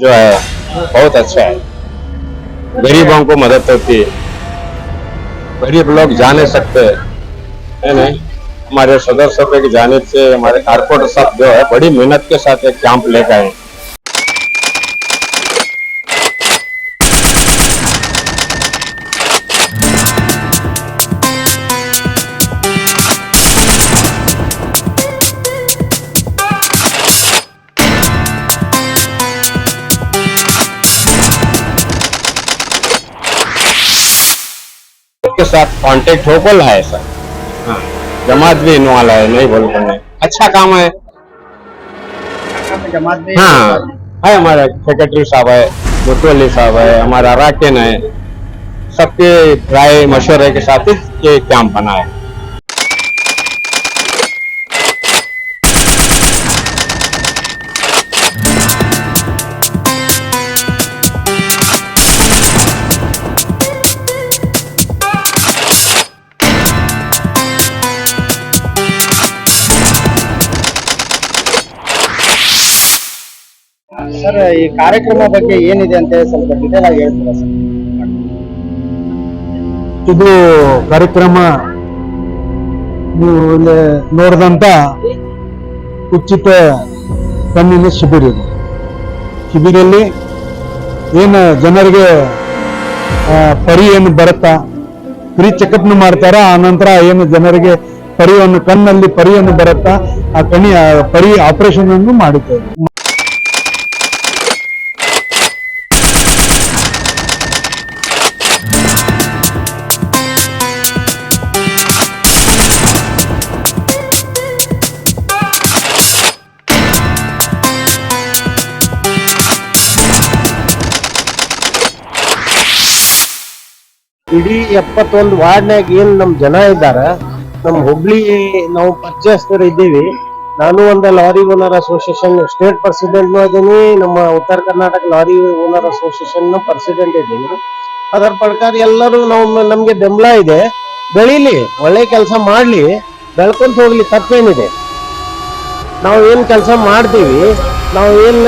जो है बहुत अच्छा है गरीबों को मदद होती है गरीब लोग जा नहीं सकते है नहीं हमारे सदर सभ्य की से हमारे कारपोरेटर साहब जो है बड़ी मेहनत के साथ एक कैंप लेकर आए के साथ कांटेक्ट हो बोल है सर हाँ। जमात भी इन्वॉल्व है नहीं बोल रहे अच्छा काम है हाँ है हमारे सेक्रेटरी साहब है मुतवली साहब है हमारा राकेन है सबके राय मशवरे के साथ ही ये काम बना है ಈ ಕಾರ್ಯಕ್ರಮ ಬಗ್ಗೆ ಏನಿದೆ ಅಂತ ಸ್ವಲ್ಪ ಸರ್ ಇದು ಕಾರ್ಯಕ್ರಮ ನೀವು ಇಲ್ಲಿ ನೋಡಿದಂತ ಉಚಿತ ಕಣ್ಣಿನ ಶಿಬಿರ ಇದು ಶಿಬಿರಲ್ಲಿ ಏನು ಜನರಿಗೆ ಪರಿ ಏನು ಬರುತ್ತಾ ಫ್ರೀ ಚೆಕಪ್ನ ಮಾಡ್ತಾರ ಆ ನಂತರ ಏನು ಜನರಿಗೆ ಪರಿಯನ್ನು ಕಣ್ಣಲ್ಲಿ ಪರಿಯನ್ನು ಬರುತ್ತಾ ಆ ಕಣಿ ಪರಿ ಆಪರೇಷನ್ ಅನ್ನು ಮಾಡುತ್ತೇವೆ ಇಡೀ ಎಪ್ಪತ್ತೊಂದು ವಾರ್ಡ್ನಾಗ ಏನ್ ನಮ್ ಜನ ಇದ್ದಾರೆ ನಮ್ ಹುಬ್ಳಿ ನಾವು ಪರ್ಚೇಸ್ತರ ಇದ್ದೀವಿ ನಾನು ಒಂದ lorry owner association state president ಅದೀನಿ ನಮ್ಮ Uttara Karnataka lorry owner association president ಇದ್ದೀನಿ ಅದರ ಪ್ರಕಾರ ಎಲ್ಲರೂ ನಾವು ನಮ್ಗೆ ಬೆಂಬಲ ಇದೆ ಬೆಳೀಲಿ ಒಳ್ಳೆ ಕೆಲಸ ಮಾಡ್ಲಿ ಬೆಳ್ಕೊಂತ ಹೋಗ್ಲಿ ತಪ್ಪೇನಿದೆ ನಾವು ಏನು ಕೆಲಸ ಮಾಡ್ತೀವಿ ನಾವು ಏನ್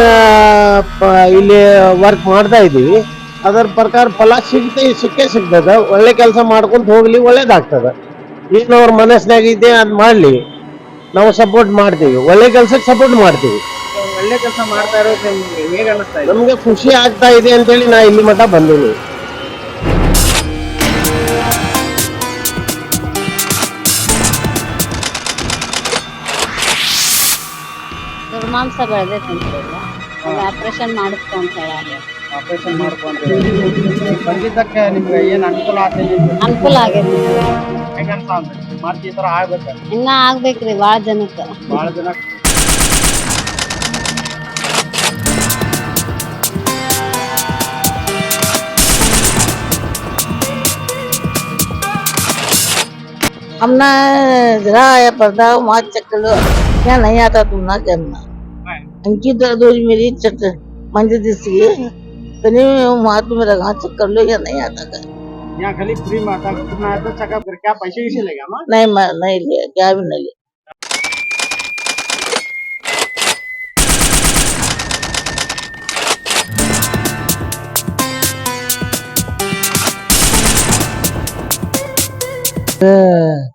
ಇಲ್ಲಿ ವರ್ಕ್ ಮಾಡ್ತಾ ಇದೀವಿ ಅದರ ಪ್ರಕಾರ ಫಲ ಸಿಗ್ತೇ ಸಿಕ್ಕೇ ಸಿಗ್ತದ ಒಳ್ಳೆ ಕೆಲಸ ಮಾಡ್ಕೊಂತ ಹೋಗ್ಲಿ ಒಳ್ಳೇದಾಗ್ತದ ಈಗ ಅವ್ರ ಮನಸ್ಸಿನಾಗ ಇದೆ ಅದ್ ಮಾಡ್ಲಿ ನಾವು ಸಪೋರ್ಟ್ ಮಾಡ್ತೀವಿ ಒಳ್ಳೆ ಕೆಲ್ಸಕ್ಕೆ ಸಪೋರ್ಟ್ ಮಾಡ್ತೀವಿ ಒಳ್ಳೆ ಕೆಲಸ ಮಾಡ್ತಾ ಇರೋದು ಹೇಗೆ ಅನಿಸ್ತಾ ಇದೆ ನಮಗೆ ಖುಷಿ ಆಗ್ತಾ ಇದೆ ಅಂತೇಳಿ ನಾ ಇಲ್ಲಿ ಮಠ ಬಂದೀನಿ ದುರ್ಮಾಂಸ ಬೆಳೆದೈತೆ ಅಂತ ಆಪ್ರೇಷನ್ आपेशन मारबो ಅಂತ ಬಂದೆ ಬಂದಿದ್ದಕ್ಕೆ ನಿಮಗೆ ಏನು ಅನ್ತು लागले ಅನ್ತು लागले ಏನಂತಾ ಮಾರತಿ ಇತ್ರ ಆಗ್ಬೇಕು ಇಲ್ಲ ಆಗ್ಬೇಕು ಬಾಳ ಜನಕ ಬಾಳ ಜನಕ ಅಮ್ಮನ ದರ ಪ್ರದಾವ್ ಮಾಚಕಳು ಏನು ನಿಯಾತ ತು ನಕಮ್ಮ ಅಂಕಿದ ಅದೋರಿ ಮರಿ ಚಟ ಮಂಜದಿಸಿ तने हाथ में मेरा हाथ चेक कर लो या नहीं आता का यहाँ खाली फ्री माता आता चेकअप कर क्या पैसे किसे लेगा माँ नहीं मैं नहीं लिया क्या भी नहीं लिया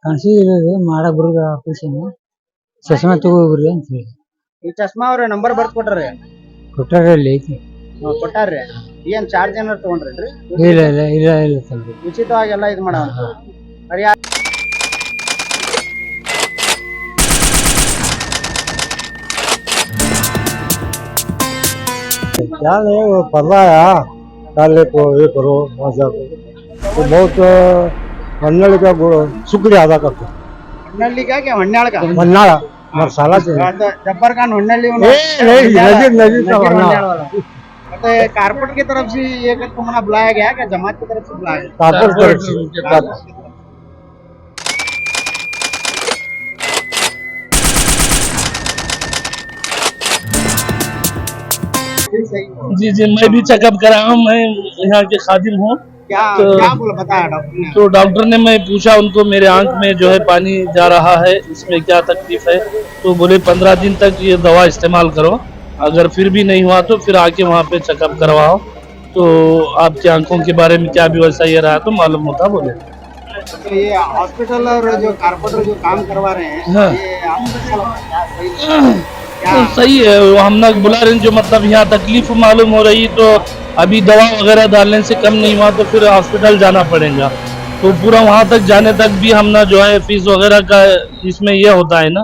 ಕನ್ಸಿದ್ದೀವಿ ಮಾಡಕ್ ಬರೋದು नंबर ಚಸ್ಮಾ ಕೊಟ್ಟರೆ 얘는 4 ಜನರು ತಗೊಂಡ್ರೆ ಇಲ್ಲ ಇಲ್ಲ ಇಲ್ಲಾ ಇರುತ್ತೆ ವಿಚಿತವಾಗಿ ಎಲ್ಲ ಇದು ಮಾಡೋ ಹರಿಯಾ ಯಲ್ಲೆ ಪಲ್ಲಾ ನಾಳೆ ಕೂವಿ ಬರೋ ಮಜಾ ಕೊ ಮೊತ್ತುಣ್ಣಲ್ಲಿಗೆ ಶುಕ್ರಿ ಆಡಕತೆಣ್ಣಲ್ಲಿಗೆ ಮಣ್ಣಾಳ ಮಣ್ಣಾಳ ಮಾರ ಸಾಲ ಜಬ್ಬರ್ ಕಾಣಣ್ಣಲ್ಲಿ ಉಣ್ಣೇ ಎ ಎ ನಜಿ ನಜಿ ಮಣ್ಣಾಳ तो कारपोरेट की तरफ से ये तुम्हारा बुलाया गया क्या जमात की तरफ से बुलाया गया जी जी मैं भी चेकअप कराया हूँ मैं यहाँ के खादिम हूँ तो क्या बताया डॉक्टर ने तो डॉक्टर ने मैं पूछा उनको मेरे आंख में जो है पानी जा रहा है इसमें क्या तकलीफ है तो बोले पंद्रह दिन तक ये दवा इस्तेमाल करो अगर फिर भी नहीं हुआ तो फिर आके वहाँ पे चेकअप करवाओ तो आपकी आंखों के बारे में क्या भी वैसा ये रहा तो मालूम होता बोले तो ये हॉस्पिटल और जो जो काम करवा रहे हैं हाँ। तो सही है हम ना बुला रहे हैं जो मतलब यहाँ तकलीफ मालूम हो रही तो अभी दवा वगैरह डालने से कम नहीं हुआ तो फिर हॉस्पिटल जाना पड़ेगा तो पूरा वहाँ तक जाने तक भी हम ना जो है फीस वगैरह का इसमें यह होता है ना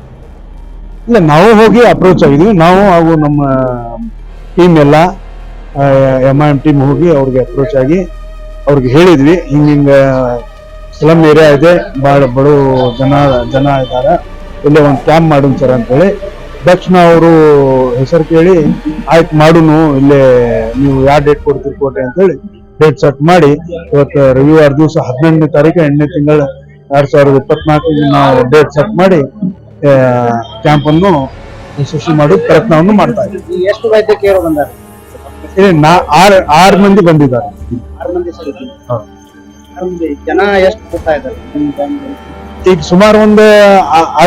ಇಲ್ಲ ನಾವು ಹೋಗಿ ಅಪ್ರೋಚ್ ಆಗಿದ್ದೀವಿ ನಾವು ಹಾಗೂ ನಮ್ಮ ಟೀಮ್ ಎಲ್ಲ ಎಮ್ ಐ ಎಮ್ ಟೀಮ್ ಹೋಗಿ ಅವ್ರಿಗೆ ಅಪ್ರೋಚ್ ಆಗಿ ಅವ್ರಿಗೆ ಹೇಳಿದ್ವಿ ಹಿಂಗ ಹಿಂಗ ಸ್ಲಮ್ ಏರಿಯಾ ಇದೆ ಭಾಳ ಬಡ ಜನ ಜನ ಇದ್ದಾರೆ ಇಲ್ಲೇ ಒಂದು ಕ್ಯಾಂಪ್ ಮಾಡೋಣ ಸರ್ ಅಂತೇಳಿ ದಕ್ಷಿಣ ಅವರು ಹೆಸರು ಕೇಳಿ ಆಯ್ತು ಮಾಡುನು ಇಲ್ಲೇ ನೀವು ಯಾವ ಡೇಟ್ ಕೊಡ್ತೀರಿ ಅಂತ ಅಂತೇಳಿ ಡೇಟ್ ಸೆಟ್ ಮಾಡಿ ಇವತ್ತು ರವಿವಾರ ದಿವಸ ಹದಿನೆಂಟನೇ ತಾರೀಕು ಎಂಟನೇ ತಿಂಗಳ ಎರಡ್ ಸಾವಿರದ ಇಪ್ಪತ್ನಾಲ್ಕು ಡೇಟ್ ಸೆಟ್ ಮಾಡಿ ಕ್ಯಾಂಪ್ ಅನ್ನು ಯಶಸ್ವಿ ಮಾಡುವ ಪ್ರಯತ್ನವನ್ನು ಮಾಡ್ತಾ ಇದ್ದೀವಿ ಎಷ್ಟು ವೈದ್ಯಕೀಯರು ಬಂದಾರೆ ಆರ್ ಆರು ಮಂದಿ ಬಂದಿದ್ದಾರೆ ಆರು ಮಂದಿ ಜನ ಎಷ್ಟು ಬರ್ತಾ ಇದ್ದಾರೆ ಈಗ ಸುಮಾರು ಒಂದು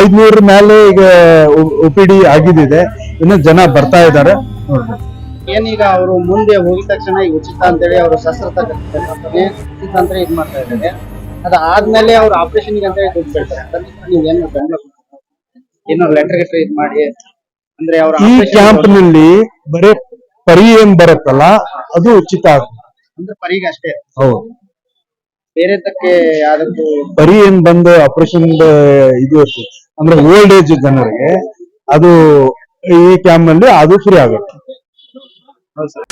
ಐದ್ನೂರ ಮೇಲೆ ಈಗ ಒ ಪಿ ಡಿ ಆಗಿದ್ದಿದೆ ಇನ್ನು ಜನ ಬರ್ತಾ ಇದ್ದಾರೆ ಏನೀಗ ಅವರು ಮುಂದೆ ಹೋಗಿದ ತಕ್ಷಣ ಈಗ ಉಚಿತ ಅಂತ ಹೇಳಿ ಅವರು ಶಸ್ತ್ರ ಉಚಿತ ಅಂತ ಇದು ಮಾಡ್ತಾ ಇದ್ದಾರೆ ಅದಾದ್ಮೇಲೆ ಅವ್ರ ಆಪರೇಷನ್ಗೆ ಅಂತ ಹೇಳಿ ದುಡ್ಡು ನೀವು ಏನು ಏನೋ ಲೆಟರ್ ಗಿಟರ್ ಮಾಡಿ ಅಂದ್ರೆ ಅವ್ರ ಈ ಕ್ಯಾಂಪ್ ನಲ್ಲಿ ಬರೇ ಪರಿ ಏನ್ ಬರುತ್ತಲ್ಲ ಅದು ಉಚಿತ ಆಗುತ್ತೆ ಅಂದ್ರೆ ಪರಿಗೆ ಅಷ್ಟೇ ಹೌದು ಬೇರೆದಕ್ಕೆ ಯಾವ್ದಕ್ಕೂ ಪರಿ ಏನ್ ಬಂದು ಆಪರೇಷನ್ ಇದು ಅಂದ್ರೆ ಓಲ್ಡ್ ಏಜ್ ಜನರಿಗೆ ಅದು ಈ ಕ್ಯಾಂಪ್ ನಲ್ಲಿ ಅದು ಫ್ರೀ ಆಗುತ್ತೆ ಹೌದು ಸರ್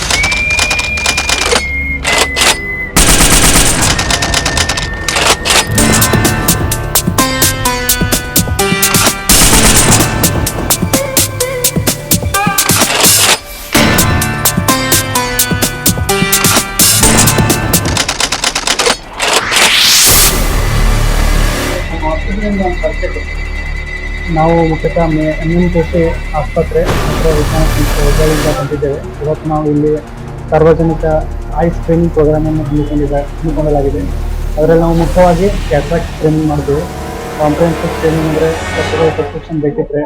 ನಾವು ಮುಖ್ಯತಃ ಮೇ ಎಮ್ ಆಸ್ಪತ್ರೆ ಮತ್ತು ವಿಜ್ಞಾನ ಸಂಸ್ಥೆ ಹುಬ್ಬಳ್ಳಿಯಿಂದ ಬಂದಿದ್ದೇವೆ ಇವತ್ತು ನಾವು ಇಲ್ಲಿ ಸಾರ್ವಜನಿಕ ಐ ಸ್ಕ್ರೀನಿಂಗ್ ಪ್ರೋಗ್ರಾಮನ್ನು ಹಮ್ಮಿಕೊಂಡಿದ್ದ ಹಮ್ಮಿಕೊಳ್ಳಲಾಗಿದೆ ಅದರಲ್ಲಿ ನಾವು ಮುಖ್ಯವಾಗಿ ಕ್ಯಾಟ್ರಾಕ್ಟ್ ಸ್ಕ್ರೀನಿಂಗ್ ಮಾಡಿದ್ವಿ ಕಾಂಪ್ರಿಹೆನ್ಸಿವ್ ಸ್ಕ್ರೀನಿಂಗ್ ಅಂದರೆ ಪಕ್ಷಗಳ ಪ್ರಿಸ್ಕ್ರಿಪ್ಷನ್ ಬೇಕಿದ್ರೆ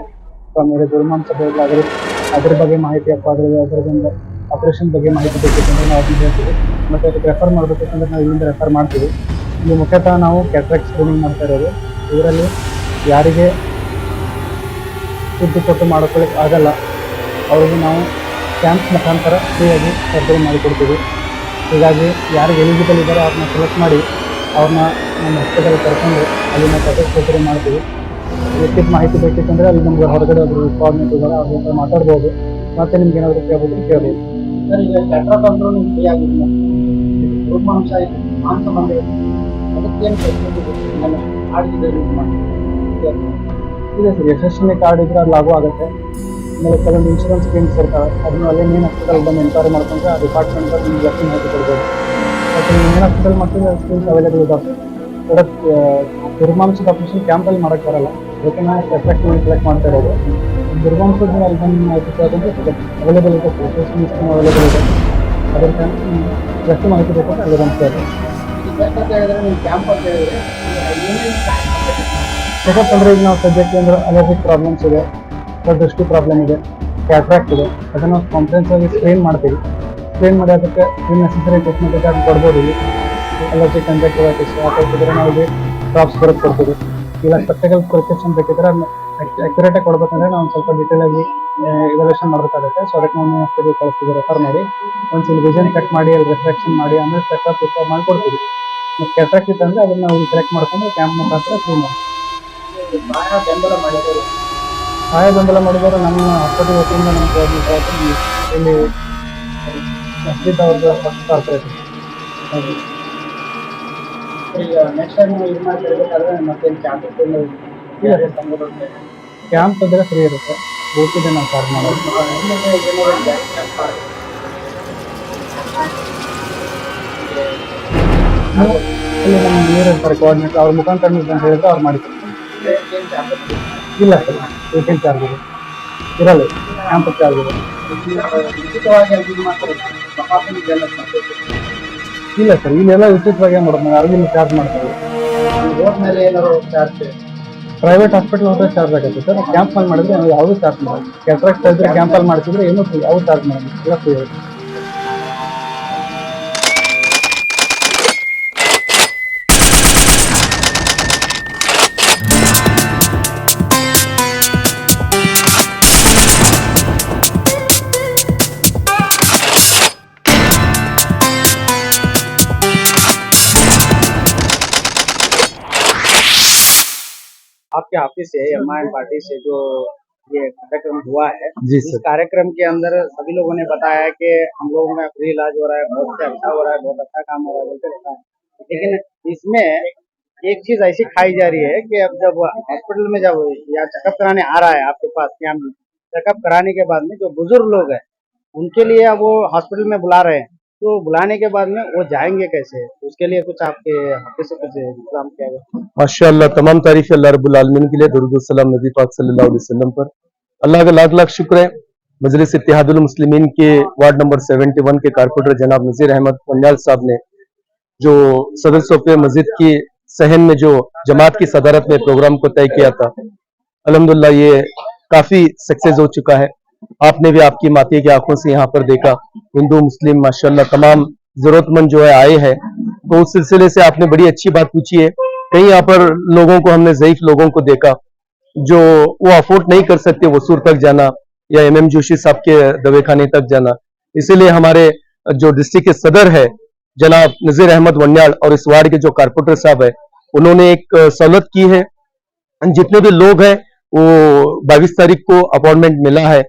ಆಮೇಲೆ ದುರ್ಮಾಂಸ ಅದ್ರ ಅದ್ರ ಬಗ್ಗೆ ಮಾಹಿತಿ ಅಪ್ಪ ಅದ್ರ ಅದರಿಂದ ಆಪರೇಷನ್ ಬಗ್ಗೆ ಮಾಹಿತಿ ಬೇಕಿತ್ತಂದರೆ ನಾವು ಅದನ್ನು ಹೇಳ್ತೀವಿ ಮತ್ತು ಅದಕ್ಕೆ ರೆಫರ್ ಮಾಡಬೇಕಂದ್ರೆ ನಾವು ಇಲ್ಲಿಂದ ರೆಫರ್ ಮಾಡ್ತೀವಿ ಇಲ್ಲಿ ಮುಖ್ಯತಃ ನಾವು ಕ್ಯಾಟ್ರಾಕ್ಟ್ ಸ್ಕ್ರೀನಿಂಗ್ ಮಾಡ್ತಾ ಇರೋದು ಇದರಲ್ಲಿ ಯಾರಿಗೆ ಸುದ್ದಿ ಕೊಟ್ಟು ಮಾಡ್ಕೊಳ್ಳಿಕ್ಕೆ ಆಗಲ್ಲ ಅವರಿಗೆ ನಾವು ಕ್ಯಾಂಪ್ ಮುಖಾಂತರ ಫ್ರೀಯಾಗಿ ಸರ್ಜರಿ ಮಾಡಿಕೊಡ್ತೀವಿ ಹೀಗಾಗಿ ಯಾರಿಗೆ ಎಲಿಜಿಬಲ್ ಇದ್ದಾರೆ ಅವ್ರನ್ನ ಸೆಲೆಕ್ಟ್ ಮಾಡಿ ಅವ್ರನ್ನ ನಮ್ಮ ಹಾಸ್ಪಿಟಲ್ ಕರ್ಕೊಂಡು ಅಲ್ಲಿ ನಾವು ಪ್ರತಿ ಸರ್ಜರಿ ಮಾಡ್ತೀವಿ ಹೆಚ್ಚಿಗೆ ಮಾಹಿತಿ ಬೇಕಿತ್ತಂದರೆ ಅಲ್ಲಿ ನಮ್ಗೆ ಹೊರಗಡೆ ಒಬ್ಬರು ಕೋಆರ್ಡಿನೇಟ್ ಇದ್ದಾರೆ ಅವ್ರ ಹತ್ರ ಮಾತಾಡ್ಬೋದು ಮತ್ತು ನಿಮ್ಗೆ ಏನಾದರೂ ಕೇಳ್ಬೋದು ಕೇಳಿ ಸರ್ ಈಗ ಕೆಟ್ಟ ಬಂದರೂ ಫ್ರೀ ಆಗಿದೆ ಮಾಂಸ ಮಾಂಸ ಬಂದಿದೆ ಇಲ್ಲ ಸರ್ ಯಶಸ್ವಿನಿ ಕಾರ್ಡ್ ಇದ್ರೆ ಅದು ಲಾಗು ಆಗುತ್ತೆ ಆಮೇಲೆ ಕೆಲವೊಂದು ಇನ್ಶೂರೆನ್ಸ್ ಸ್ಕೀಮ್ಸ್ ಇರ್ತವೆ ಅದನ್ನ ಅಲ್ಲಿ ಮೇನ್ ಹಾಸ್ಪಿಟಲ್ ಬಂದು ಎನ್ಕ್ವೈರಿ ಮಾಡ್ಕೊಂಡ್ರೆ ಆ ಡಿಪಾರ್ಟ್ಮೆಂಟ್ ನಿಮ್ಗೆ ಜಾಸ್ತಿ ಮಾಹಿತಿ ಕೊಡ್ಬೋದು ಬಟ್ ನೀವು ಮೇನ್ ಹಾಸ್ಪಿಟಲ್ ಮಾಡ್ತಿದ್ರೆ ಸ್ಕೀಮ್ಸ್ ಅವೈಲೇಬಲ್ ಇದ್ದಾವೆ ಬಟ್ ದುರ್ಮಾಂಸದ ಆಪರೇಷನ್ ಕ್ಯಾಂಪಲ್ಲಿ ಮಾಡೋಕ್ಕೆ ಬರಲ್ಲ ಅದಕ್ಕೆ ನಾವು ಕಲೆಕ್ಟ್ ಮಾಡ್ತಾ ಇರೋದು ದುರ್ಮಾಂಸದ ಅಲ್ಲಿ ಬಂದು ಮಾಹಿತಿ ಅವೈಲೇಬಲ್ ಇದೆ ಅವೈಲೇಬಲ್ ಇದೆ ಅದಕ್ಕೆ ಎಷ್ಟು ಮಾಹಿತಿ ಬೇಕು ಅಲ್ಲಿ ಬಂದು ಚೆಕಪ್ ಅಂದರೆ ಈಗ ನಾವು ಸಬ್ಜೆಕ್ಟ್ ಅಂದರೆ ಅಲರ್ಜಿಕ್ ಪ್ರಾಬ್ಲಮ್ಸ್ ಇದೆ ದೃಷ್ಟಿ ಪ್ರಾಬ್ಲಮ್ ಇದೆ ಕ್ಯಾಟ್ರಾಕ್ಟ್ ಇದೆ ಅದನ್ನು ನಾವು ಕಾನ್ಫರೆನ್ಸ್ ಆಗಿ ಸ್ಕ್ರೀನ್ ಮಾಡ್ತೀವಿ ಸ್ಕ್ರೀನ್ ಮಾಡಿ ಅದಕ್ಕೆ ಏನು ನೆಸೆಸರಿ ಟ್ರೀಟ್ಮೆಂಟ್ ಕೊಡ್ಬೋದು ಇಲ್ಲಿ ಅಲರ್ಜಿ ಕಂಜಕ್ಟಿವೈಟಿಸ್ ನಾವು ಇಲ್ಲಿ ಡ್ರಾಪ್ಸ್ ಬರೋದು ಕೊಡ್ತೀವಿ ಇಲ್ಲ ಸ್ಪೆಕ್ಟಿಕಲ್ ಪ್ರಿಸ್ಕ್ರಿಪ್ಷನ್ ಬೇಕಿದ್ರೆ ಅದನ್ನ ಆಕ್ಯುರೇಟಾಗಿ ಕೊಡ್ಬೇಕಂದ್ರೆ ನಾವು ಸ್ವಲ್ಪ ಡೀಟೇಲ್ ಆಗಿ ಇವಾಲ್ಯೂಷನ್ ಮಾಡಬೇಕಾಗುತ್ತೆ ಸೊ ಅದಕ್ಕೆ ನಾವು ಹಾಸ್ಪಿಟಲ್ ಕಳಿಸ್ತೀವಿ ರೆಫರ್ ಮಾಡಿ ಒಂದ್ಸಲ ವಿಷನ್ ಕಟ್ ಮಾಡಿ ಅಲ್ಲಿ ರೆಫ್ರಾಕ್ಷನ್ ಮಾಡಿ ಆಮೇಲೆ ಚೆಕಪ್ ಮಾಡಿ ಕೊಡ್ತೀವಿ ಕೆಟ್ಟಕ್ಕಿದ್ದಂದ್ರೆ ಅದನ್ನ ನಾವು ಕಲೆಕ್ಟ್ ಮಾಡ್ಕೊಂಡು ಕ್ಯಾಂಪ್ ಮುಖಾಂತರ ಫ್ರೀ ಮಾಡ್ತೀವಿ ಸಹಾಯ ಬೆಂಬಲ ಮಾಡಿದರೆ ನಮ್ಮ ಅಪ್ಪಟಿ ವತಿಯಿಂದ ನಮಗೆ ಇಲ್ಲಿ ಅಸ್ತಿದ್ದ ಅವ್ರದ್ದು ಫಸ್ಟ್ ಕಾರ್ಪೊರೇಟ್ ಈಗ ನೆಕ್ಸ್ಟ್ ಟೈಮ್ ಇದು ಮಾಡ್ತಿರ್ಬೇಕಾದ್ರೆ ಮತ್ತೆ ಕ್ಯಾಂಪ್ ಕ್ಯಾಂಪ್ ಅಂದರೆ ಫ್ರೀ ಇರುತ್ತೆ ಬೇಕಿದೆ ನಾವು ಕಾರ್ ಮಾಡೋದು ನಾವು ಇಲ್ಲಿ ನಮ್ಮ ನೀರು ಇರ್ತಾರೆ ಅವ್ರ ಮುಖಾಂತರ ಅಂತ ಹೇಳಿದ್ರೆ ಅವ್ರು ಮಾಡಿ ಇಲ್ಲ ಸರ್ ವೇಟಿಂಗ್ ಚಾರ್ಜ್ ಇರಲ್ಲ ಕ್ಯಾಂಪ್ ಚಾರ್ಜ್ ಇಲ್ಲ ಸರ್ ಇಲ್ಲೆಲ್ಲ ಉಚಿತವಾಗಿ ಮಾಡೋದು ಅರ್ಜಿನ ಚಾರ್ಜ್ ಮಾಡ್ತಾರೆ ಮೇಲೆ ಏನಾದ್ರು ಚಾರ್ಜ್ ಪ್ರೈವೇಟ್ ಹಾಸ್ಪಿಟಲ್ ಹೋದ್ರೆ ಚಾರ್ಜ್ ಆಗುತ್ತೆ ಸರ್ ಕ್ಯಾಂಪ್ ಅಲ್ಲಿ ಮಾಡಿದ್ರೆ ಯಾವುದೂ ಚಾರ್ಜ್ ಮಾಡೋದು ಕೆಟ್ರಾಕ್ಟ್ ಕ್ಯಾಂಪಲ್ ಕ್ಯಾಂಪಲ್ಲಿ ಮಾಡ್ತಿದ್ರೆ ಏನೂ ಅವರು ಚಾರ್ಜ್ ಮಾಡೋದು ಎಲ್ಲ ಫ್ರೀ ಆಗುತ್ತೆ आपके ऑफिस से एम पार्टी से जो ये कार्यक्रम हुआ है इस कार्यक्रम के अंदर सभी लोगों ने बताया कि हम लोगों में फ्री इलाज हो रहा है बहुत अच्छा हो रहा है बहुत अच्छा काम हो रहा है बोलते लेकिन इसमें एक चीज ऐसी खाई जा रही है कि अब जब हॉस्पिटल में जब या चेकअप कराने आ रहा है आपके पास या चेकअप कराने के बाद में जो बुजुर्ग लोग हैं उनके लिए अब वो हॉस्पिटल में बुला रहे हैं तो बुलाने के बाद में वो जाएंगे कैसे उसके लिए कुछ आपके हफ्ते से कुछ इंतजाम किया गया माशा तमाम तारीफ अल्लाह रबुल आलमीन के लिए दरुदुलसलम नबी पाक सल्लल्लाहु अलैहि वसल्लम पर अल्लाह का लाख लाख शुक्र है मजलिस इतिहादुल मुस्लिमीन के वार्ड नंबर 71 के कारपोरेटर जनाब नजीर अहमद पंडाल साहब ने जो सदर सोफे मस्जिद की सहन में जो जमात की सदारत में प्रोग्राम को तय किया था अलहमदुल्ला ये काफी सक्सेस हो चुका है आपने भी आपकी माती की आंखों से यहाँ पर देखा हिंदू मुस्लिम माशाल्लाह तमाम जरूरतमंद जो है आए हैं तो उस सिलसिले से आपने बड़ी अच्छी बात पूछी है कहीं यहाँ पर लोगों को हमने ज़यीफ लोगों को देखा जो वो अफोर्ड नहीं कर सकते वसूर तक जाना या एम एम जोशी साहब के दवेखाने तक जाना इसीलिए हमारे जो डिस्ट्रिक्ट के सदर है जनाब नजीर अहमद वन्याल और इस वार्ड के जो कारपोरेटर साहब है उन्होंने एक सहूलत की है जितने भी लोग हैं वो बाईस तारीख को अपॉइंटमेंट मिला है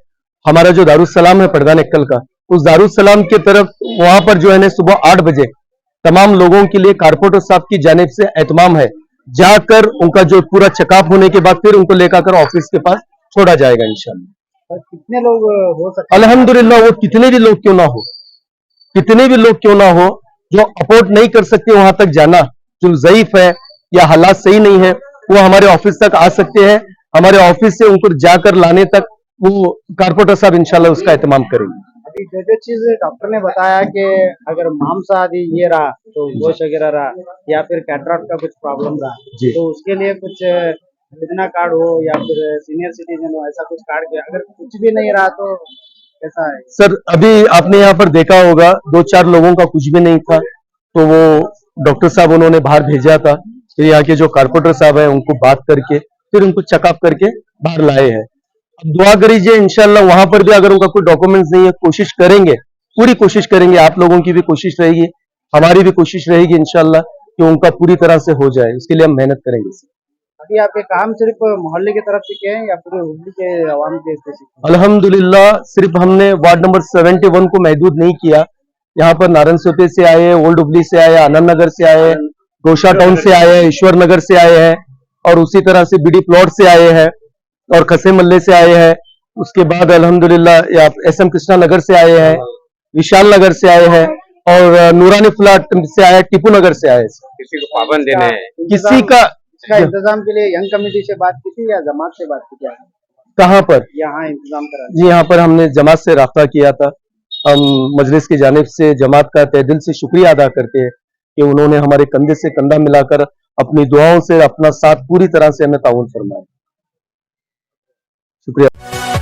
हमारा जो दारुसलाम है प्रधान एक्कल का उस दारुसलाम के तरफ वहां पर जो है ना सुबह आठ बजे तमाम लोगों के लिए कारपोरेटर साहब की जानब से एहतमाम है जाकर उनका जो पूरा चेकअप होने के बाद फिर उनको लेकर ऑफिस के पास छोड़ा जाएगा इंशाल्लाह कितने लोग हो सकते अल्हम्दुलिल्लाह वो कितने भी लोग क्यों ना हो कितने भी लोग क्यों ना हो जो अफोर्ड नहीं कर सकते वहां तक जाना जो जयीफ है या हालात सही नहीं है वो हमारे ऑफिस तक आ सकते हैं हमारे ऑफिस से उनको जाकर लाने तक वो कारपोरेटर साहब इंशाल्लाह उसका एहतमाम करेंगे अभी जो जो चीज डॉक्टर ने बताया कि अगर मामसा आदि ये रहा तो गोश वगैरह रहा या फिर कैटराट का कुछ प्रॉब्लम रहा तो उसके लिए कुछ योजना कार्ड हो या फिर सीनियर सिटीजन हो ऐसा कुछ कार्ड किया अगर कुछ भी नहीं रहा तो कैसा है सर अभी आपने यहाँ पर देखा होगा दो चार लोगों का कुछ भी नहीं था तो वो डॉक्टर साहब उन्होंने बाहर भेजा था फिर यहाँ के जो कारपोरेटर साहब है उनको बात करके फिर उनको चेकअप करके बाहर लाए हैं दुआ करीजिए इनशाला वहां पर भी अगर उनका कोई डॉक्यूमेंट्स नहीं है कोशिश करेंगे पूरी कोशिश करेंगे आप लोगों की भी कोशिश रहेगी हमारी भी कोशिश रहेगी इनशाला कि उनका पूरी तरह से हो जाए इसके लिए हम मेहनत करेंगे अभी आपके काम सिर्फ मोहल्ले की तरफ से किए हैं या पूरे के आवाम के अलहमदुल्ला सिर्फ हमने वार्ड नंबर सेवेंटी वन को महदूद नहीं किया यहाँ पर नारायण सोपे से आए ओल्ड उबली से आए आनंद नगर से आए गोशा टाउन से आए हैं ईश्वर नगर से आए हैं और उसी तरह से बीडी प्लॉट से आए हैं और खसे मल्ले से आए हैं उसके बाद अल्हम्दुलिल्लाह एस एम कृष्णा नगर से आए हैं विशाल नगर से आए हैं और नूरानी फ्लैट से आया टीपू नगर से आए किसी को पाबंद देने किसी का इंतजाम के लिए यंग कमेटी से बात की थी या जमात से बात की थी कहाँ पर यहाँ इंतजाम करा जी यहाँ पर हमने जमात से रास्ता किया था हम मजलिस की जानब से जमात का तय दिल से शुक्रिया अदा करते हैं कि उन्होंने हमारे कंधे से कंधा मिलाकर अपनी दुआओं से अपना साथ पूरी तरह से हमें ताउन फरमाया Gracias.